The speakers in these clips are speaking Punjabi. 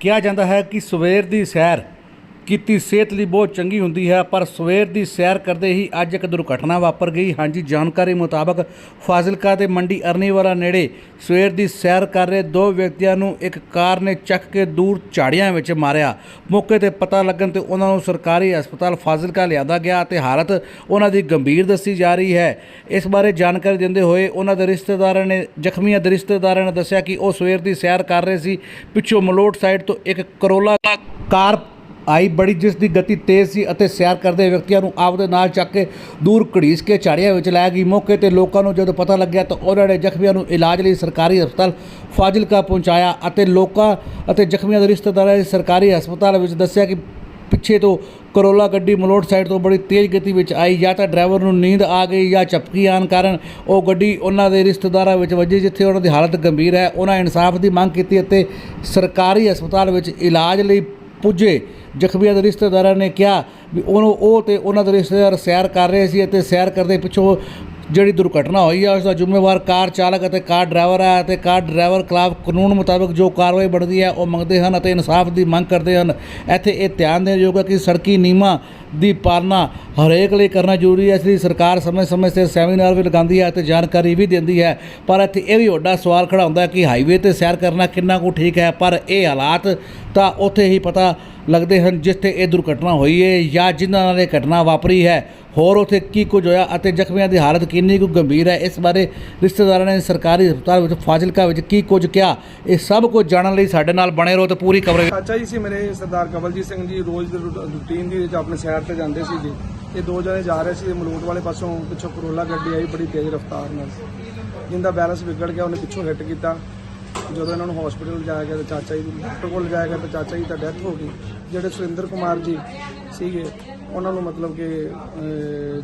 ਕਿਹਾ ਜਾਂਦਾ ਹੈ ਕਿ ਸਵੇਰ ਦੀ ਸੈਰ ਕੀਤੀ ਸਿਹਤ ਲਈ ਬਹੁਤ ਚੰਗੀ ਹੁੰਦੀ ਹੈ, ਪਰ ਸਵੇਰ ਦੀ ਸੈਰ ਕਰਦੇ ਹੀ ਅੱਜ ਇੱਕ ਦੁਰਘਟਨਾ ਵਾਪਰ ਗਈ। ਹਾਂਜੀ, ਜਾਣਕਾਰੀ ਮੁਤਾਬਕ ਫਾਜ਼ਿਲਕਾ ਦੇ ਮੰਡੀ ਅਰਨੀਵਾਲਾ ਨੇੜੇ ਸਵੇਰ ਦੀ ਸੈਰ ਕਰ ਰਹੇ ਦੋ ਵਿਅਕਤੀਆਂ ਨੂੰ ਇੱਕ ਕਾਰ ਨੇ ਚੱਕ ਕੇ ਦੂਰ ਝਾੜੀਆਂ ਵਿੱਚ ਮਾਰਿਆ। ਮੌਕੇ ਤੇ ਪਤਾ ਲੱਗਣ ਤੇ ਉਹਨਾਂ ਨੂੰ ਸਰਕਾਰੀ ਹਸਪਤਾਲ ਫਾਜ਼ਿਲਕਾ ਲਿਆਂਦਾ ਗਿਆ ਅਤੇ ਹਾਲਤ ਉਹਨਾਂ ਦੀ ਗੰਭੀਰ ਦੱਸੀ ਜਾ ਰਹੀ ਹੈ। ਇਸ ਬਾਰੇ ਜਾਣਕਾਰੀ ਦਿੰਦੇ ਹੋਏ ਉਹਨਾਂ ਦੇ ਰਿਸ਼ਤੇਦਾਰਾਂ ਨੇ, ਜ਼ਖਮੀਆਂ ਦੇ ਰਿਸ਼ਤੇਦਾਰਾਂ ਨੇ ਦੱਸਿਆ ਕਿ ਉਹ ਸਵੇਰ ਦੀ ਸੈਰ ਕਰ ਰਹੇ ਸੀ। ਪਿੱਛੋਂ ਮਲੋਟ ਸਾਈਡ ਤੋਂ ਇੱਕ ਕਰੋਲਾ ਕਾਰ ਆਈ ਬੜੀ ਜਿਸ ਦੀ ਗਤੀ ਤੇਜ਼ ਸੀ ਅਤੇ ਸੈਰ ਕਰਦੇ ਵਿਅਕਤੀਆਂ ਨੂੰ ਆਪਦੇ ਨਾਲ ਚੱਕ ਕੇ ਦੂਰ ਘੜੀਸ ਕੇ ਝਾੜੀਆਂ ਵਿੱਚ ਲਾਇਆ ਗਈ। ਮੌਕੇ ਤੇ ਲੋਕਾਂ ਨੂੰ ਜਦੋਂ ਪਤਾ ਲੱਗਿਆ ਤਾਂ ਉਹਨਾਂ ਨੇ ਜ਼ਖਮੀਆਂ ਨੂੰ ਇਲਾਜ ਲਈ ਸਰਕਾਰੀ ਹਸਪਤਾਲ ਫਾਜ਼ਿਲਕਾ ਪਹੁੰਚਾਇਆ ਅਤੇ ਲੋਕਾਂ ਅਤੇ ਜ਼ਖਮੀਆਂ ਦੇ ਰਿਸ਼ਤੇਦਾਰਾਂ ਨੇ ਸਰਕਾਰੀ ਹਸਪਤਾਲ ਵਿੱਚ ਦੱਸਿਆ ਕਿ ਪਿੱਛੇ ਤੋਂ ਕਰੋਲਾ ਗੱਡੀ ਮਲੋਟ ਸਾਈਡ ਤੋਂ ਬੜੀ ਤੇਜ਼ ਗਤੀ ਵਿੱਚ ਆਈ ਜਾਂ ਤਾਂ ਡਰਾਈਵਰ ਨੂੰ ਨੀਂਦ ਆ ਗਈ ਜਾਂ ਝਪਕੀ ਆਉਣ ਕਾਰਨ ਉਹ ਗੱਡੀ ਉਹਨਾਂ ਦੇ ਰਿਸ਼ਤੇਦਾਰਾਂ ਵਿੱਚ ਵੱਜੀ ਜਿੱਥੇ ਉਹਨਾਂ ਦੀ ਹਾਲਤ ਗੰਭੀਰ ਹੈ। ਉਹਨਾਂ ਇਨਸਾਫ ਦੀ ਮੰਗ ਕੀਤੀ ਅਤੇ ਸਰਕਾਰੀ ਹਸਪਤਾਲ ਵਿੱਚ ਇਲਾਜ ਲਈ ਪੁੱਜੇ। ਜ਼ਖਮੀਆਂ ਦੇ ਰਿਸ਼ਤੇਦਾਰਾਂ ਨੇ ਕਿਹਾ ਵੀ ਉਹਨੂੰ ਉਹ ਤੇ ਉਹਨਾਂ ਦੇ ਰਿਸ਼ਤੇਦਾਰ ਸੈਰ ਕਰ ਰਹੇ ਸੀ ਅਤੇ ਸੈਰ ਕਰਦੇ ਪਿੱਛੋਂ ਜਿਹੜੀ ਦੁਰਘਟਨਾ ਹੋਈ ਹੈ ਉਸ ਦਾ ਜ਼ਿੰਮੇਵਾਰ ਕਾਰ ਚਾਲਕ ਅਤੇ ਕਾਰ ਡਰਾਈਵਰ ਹੈ ਅਤੇ ਕਾਰ ਡਰਾਈਵਰ ਖਿਲਾਫ ਕਾਨੂੰਨ ਮੁਤਾਬਕ ਜੋ ਕਾਰਵਾਈ ਬਣਦੀ ਹੈ ਉਹ ਮੰਗਦੇ ਹਨ ਅਤੇ ਇਨਸਾਫ ਦੀ ਮੰਗ ਕਰਦੇ ਹਨ। ਇੱਥੇ ਇਹ ਧਿਆਨ ਦੇਣ ਯੋਗ ਹੈ ਕਿ ਸੜਕੀ ਨਿਯਮਾਂ ਦੀ ਪਾਲਣਾ ਹਰੇਕ ਲਈ ਕਰਨਾ ਜ਼ਰੂਰੀ ਹੈ, ਇਸ ਲਈ ਸਰਕਾਰ ਸਮੇਂ-ਸਮੇਂ ਸਿਰ ਸੈਮੀਨਾਰ ਵੀ ਲਗਾਉਂਦੀ ਹੈ ਅਤੇ ਜਾਣਕਾਰੀ ਵੀ ਦਿੰਦੀ ਹੈ। ਪਰ ਇੱਥੇ ਇਹ ਵੀ ਵੱਡਾ ਸਵਾਲ ਖੜਾ ਹੁੰਦਾ ਕਿ ਹਾਈਵੇ ਤੇ ਸੈਰ ਕਰਨਾ ਕਿੰਨਾ ਕੁ ਠੀਕ ਹੈ, ਪਰ ਇਹ ਹਾਲਾਤ ਤਾਂ ਉੱਥੇ ਹੀ ਪਤਾ ਲੱਗਦੇ ਹਨ ਜਿੱਥੇ ਇਹ ਦੁਰਘਟਨਾ ਹੋਈ ਹੈ ਜਾਂ ਜਿਨ੍ਹਾਂ ਨਾਲ ਇਹ ਘਟਨਾ ਵਾਪਰੀ ਹੈ। ਹੋਰ ਉੱਥੇ ਕੀ ਕੁਝ ਹੋਇਆ ਅਤੇ ਜ਼ਖਮੀਆਂ ਦੀ ਹਾਲਤ ਕਿੰਨੀ ਕੁ ਗੰਭੀਰ ਹੈ, ਇਸ ਬਾਰੇ ਰਿਸ਼ਤੇਦਾਰਾਂ ਨੇ ਸਰਕਾਰੀ ਹਸਪਤਾਲ ਵਿੱਚ, ਫਾਜ਼ਿਲਕਾ ਵਿੱਚ ਕੀ ਕੁਝ ਕਿਹਾ, ਇਹ ਸਭ ਕੁਝ ਜਾਣਨ ਲਈ ਸਾਡੇ ਨਾਲ ਬਣੇ ਰਹੋ ਤੇ ਪੂਰੀ ਕਵਰੇਜ ਚਾਚਾ ਜੀ ਸੀ ਮੇਰੇ ਸਰਦਾਰ ਕਵਲਜੀਤ ਸਿੰਘ ਜੀ ਰੋਜ਼ ਦੀ ਰੂਟ- ਰੂਟੀਨ ਦੀ ਵਿੱਚ ਆਪਣੇ ਸੈਰ ਤੇ ਜਾਂਦੇ ਸੀ ਜੀ। ਇਹ ਦੋ ਜਣੇ ਜਾ ਰਹੇ ਸੀ ਮਲੂਟ ਵਾਲੇ ਪਾਸੋਂ ਪਿੱਛੋਂ ਕਰੋਲਾ ਗੱਡੀ ਆਈ ਬੜੀ ਤੇਜ਼ ਰਫ਼ਤਾਰ ਨਾਲ। ਜਿੰਦਾ ਬੈਲੈਂਸ ਵਿਗੜ ਗਿਆ ਉਹਨੇ ਪਿੱਛੋਂ ਹਿੱਟ ਕੀਤਾ। ਜਦੋਂ ਇਹਨਾਂ ਨੂੰ ਹਸਪੀਟਲ ਜਾਇਆ ਗਿਆ ਤੇ ਚਾਚਾ ਜੀ ਨੂੰ ਡਾਕਟਰ ਕੋਲ ਜਾਇਆ ਗਿਆ ਤੇ ਚਾਚਾ ਜੀ ਤਾਂ ਡੈਥ ਹੋ ਗਈ। ਜਿਹੜੇ ਸੁਰਿੰਦਰ ਕੁਮਾਰ ਜੀ ਸੀਗੇ ਉਹਨਾਂ ਨੂੰ ਮਤਲਬ ਕਿ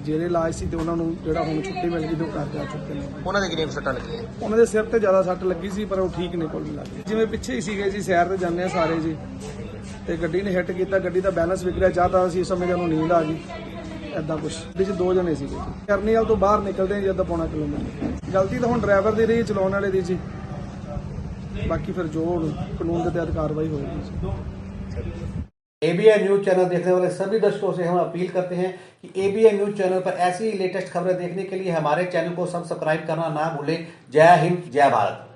ਜੇਰੇ ਇਲਾਜ ਸੀ ਤੇ ਉਹਨਾਂ ਨੂੰ ਜਿਹੜਾ ਹੁਣ ਛੁੱਟੀ ਮਿਲ ਗਈ ਤੇ ਉਹ ਘਰ ਜਾ ਚੁੱਕੇ ਨੇ। ਉਹਨਾਂ ਦੇ ਕੁ ਸੱਟਾਂ ਲੱਗੀਆਂ? ਉਹਨਾਂ ਦੇ ਸਿਰ ਤੇ ਜ਼ਿਆਦਾ ਸੱਟ ਲੱਗੀ ਸੀ ਪਰ ਉਹ ਠੀਕ ਨੇ ਕੋਲ ਕੇ ਜਿਵੇਂ ਪਿੱਛੇ ਹੀ ਸੀਗੇ ਜੀ ਸੈਰ ਤੇ ਜਾਂਦੇ ਆ ਸਾਰੇ ਜੀ। ਤੇ ਗੱਡੀ ਨੇ ਹਿੱਟ ਕੀਤਾ ਗੱਡੀ ਦਾ ਬੈਲੈਂਸ ਵਿਗੜਿਆ ਚਾਹਤਾ ਸੀ ਉਸ ਸਮੇਂ ਜਦੋਂ ਨੀਂਦ ਆ ਗਈ। ਐਦਾਂ ਕੁਛ ਵਿੱਚ ਦੋ ਜਣੇ ਸੀਗੇ ਜੀ ਕਰਨੀ ਵਾਲ ਤੋਂ ਬਾਹਰ ਨਿਕਲਦੇ ਆ ਜਦੋਂ ਪੌਣਾ ਕਿਲੋਮੀਟਰ ਗਲਤੀ ਤਾਂ ਹੁਣ ਡਰਾਈਵਰ ਦੀ ਰਹੀ ਚਲਾਉਣ ਵਾਲੇ ਦੀ ਜੀ ਬਾਕੀ ਫਿਰ ਜੋ ਹੁਣ ਕਾਨੂੰਨ ਦੇ ਤਹਿਤ ਕਾਰਵਾਈ ਹੋਏਗੀ ਜੀ एबीएन न्यूज चैनल देखने वाले सभी दर्शकों से हम अपील करते हैं कि एबीएन न्यूज चैनल पर ऐसी ही लेटेस्ट खबरें देखने के लिए हमारे चैनल को सब्सक्राइब करना ना भूलें जय हिंद जय भारत